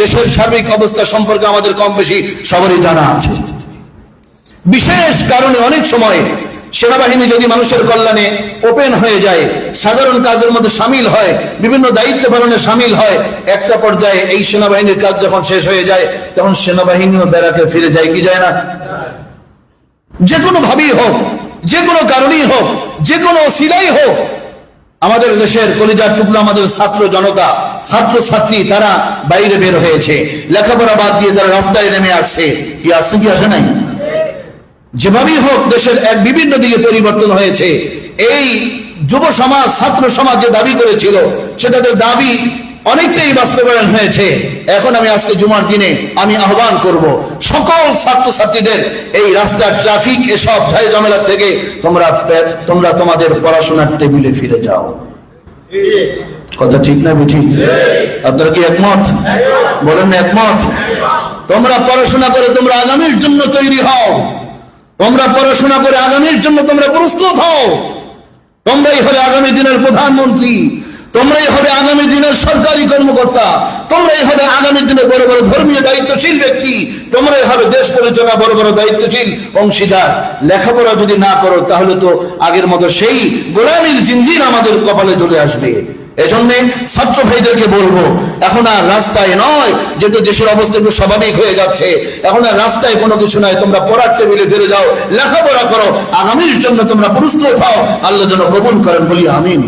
দেশের সার্বিক অবস্থা সম্পর্কে আমাদের কম বেশি সবারই জানা আছে। বিশেষ কারণে অনেক সময় সেনাবাহিনী যদি মানুষের কল্যাণে ওপেন হয়ে যায়, সাধারণ কাজের মধ্যে সামিল হয়, বিভিন্ন দায়িত্ব পালনে সামিল হয়, একটা পর্যায়ে এই সেনাবাহিনীর কাজ যখন শেষ হয়ে যায়, তখন সেনাবাহিনীও বেড়াকে ফিরে যায়, কি যায় না? যে কোনো ভাবেই হোক, যে কোনো কারণেই হোক, যে কোনো সিলাই হোক আমাদের দেশের কলিজার টুকরো আমাদের ছাত্র জনতা, ছাত্র ছাত্রী তারা বাইরে বের হয়েছে। লেখাপড়া বাদ দিয়ে তারা রাস্তায় নেমে আসছে। কি আসছে, কি আসে নাই? যেভাবেই হোক, দেশের এক বিভিন্ন দিকে পরিবর্তন হয়েছে। এই যুব সমাজ, ছাত্র সমাজ যে দাবি করেছিল, সে তাদের দাবি অনেকটাই বাস্তবায়ন হয়েছে। এখন আমি আজকে জুমার দিনে আমি আহ্বান করব সকল ছাত্র ছাত্রীদের এই রাস্তার ট্রাফিক এসব ঝাই ঝামেলা থেকে তোমরা তোমরা তোমাদের পড়াশোনার টেবিলে ফিরে যাও। কথা ঠিক না বেঠিক? আপনারা কি একমত? বলেন না একমত? তোমরা পড়াশোনা করে তোমরা আগামীর জন্য তৈরি হও। তোমরা পড়াশোনা করে আগামীর জন্য তোমরা প্রস্তুত হও। তোমরাই হবে আগামী দিনের প্রধানমন্ত্রী। তোমরাই হবে আগামী দিনের তোমরাই হবে আগামী দিনে বড় বড় ধর্মীয় দায়িত্বশীল ব্যক্তি, তোমরাই হবে দেশ পরিচালনা বড় বড় দায়িত্বশীল অংশীদার। লেখাপড়া যদি না করো, তাহলে তো আগের মতো সেই গোলামীর জিনজির আমাদের কপালে চলে আসবে। এজন্য ছাত্র ভাইদেরকে বলব, এখন আর রাস্তায় নয়, যেহেতু দেশের অবস্থা একটু স্বাভাবিক হয়ে যাচ্ছে, এখন আর রাস্তায় কোনো কিছু নাই, তোমরা পড়ার টেবিলে ফিরে যাও, লেখাপড়া করো, আগামীর জন্য তোমরা প্রস্তুত হও আল্লাহ যেন কবুল করেন বলি আমিন।